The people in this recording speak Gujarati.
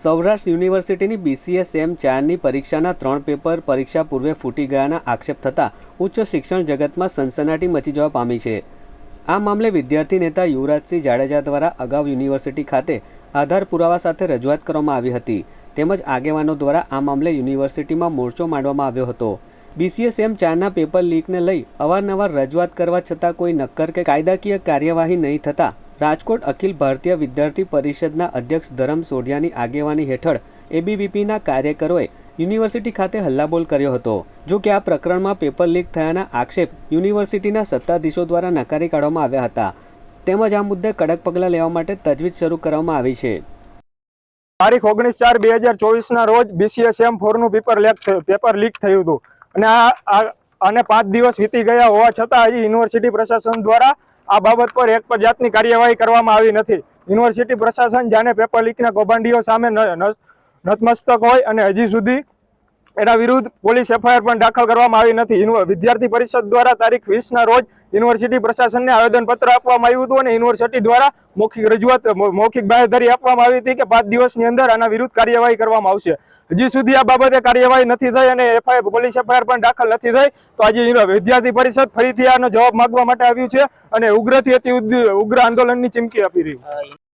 સૌરાષ્ટ્ર યુનિવર્સિટીની બીસીએસ એમ ચારની પરીક્ષાના ત્રણ પેપર પરીક્ષા પૂર્વે ફૂટી ગયાના આક્ષેપ થતાં ઉચ્ચ શિક્ષણ જગતમાં સનસનાટી મચી જવા પામી છે. આ મામલે વિદ્યાર્થી નેતા યુવરાજસિંહ જાડેજા દ્વારા અગાઉ યુનિવર્સિટી ખાતે આધાર પુરાવા સાથે રજૂઆત કરવામાં આવી હતી. તેમજ આગેવાનો દ્વારા આ મામલે યુનિવર્સિટીમાં મોરચો માંડવામાં આવ્યો હતો. બીસીએસ એમ ચારના પેપર લીકને લઈ અવારનવાર રજૂઆત કરવા છતાં કોઈ નક્કર કે કાયદાકીય કાર્યવાહી નહીં થતાં રાજકોટ અખિલ ભારતીય વિદ્યાર્થી પરિષદના અધ્યક્ષ ધરમ સોઢિયાની આગેવાની હેઠળ એબીવીપીના કાર્યકરોએ યુનિવર્સિટી ખાતે હલ્લાબોલ કર્યો હતો. જો કે આ પ્રકરણમાં પેપર લીક થયાના આક્ષેપ યુનિવર્સિટીના સત્તાધીશો દ્વારા નકારી કાઢવામાં આવ્યા હતા. તેમજ આ મુદ્દે કડક પગલાં લેવા માટે તજવીજ શરૂ કરવામાં આવી છે. તારીખ ઓગણીસ ચાર બે હજાર ચોવીસના રોજ બીસીએસ એમ ફોરનું પેપર લેક થયું, પેપર લીક થયું હતું. અને આ, અને પાંચ દિવસ વીતી ગયા હોવા છતાં હજી યુનિવર્સિટી પ્રશાસન દ્વારા આ બાબત પર એક પણ જાતની કાર્યવાહી કરવામાં આવી નથી. યુનિવર્સિટી પ્રશાસન જાણે પેપર લીકના કૌભાંડીઓ સામે નતમસ્તક હોય અને હજી સુધી એના વિરુદ્ધ પોલીસ એફઆઈઆર પણ દાખલ કરવામાં આવી નથી. વિદ્યાર્થી પરિષદ દ્વારા તારીખ વીસના રોજ યુનિવર્સિટી પ્રશાસનને આવેદનપત્ર આપવામાં આવ્યું હતું અને યુનિવર્સિટી દ્વારા મૌખિક રજૂઆત મૌખિક બાહેધરી આપવામાં આવી હતી કે પાંચ દિવસની અંદર આના વિરુદ્ધ કાર્યવાહી કરવામાં આવશે. હજી સુધી આ બાબતે કાર્યવાહી નથી થઈ અને એફઆઈઆર પોલીસ એફઆઈઆર પણ દાખલ નથી થઈ. તો આજે વિદ્યાર્થી પરિષદ ફરીથી આનો જવાબ માંગવા માટે આવ્યું છે અને ઉગ્રથી અતિ ઉગ્ર આંદોલનની ચીમકી આપી રહ્યું છે.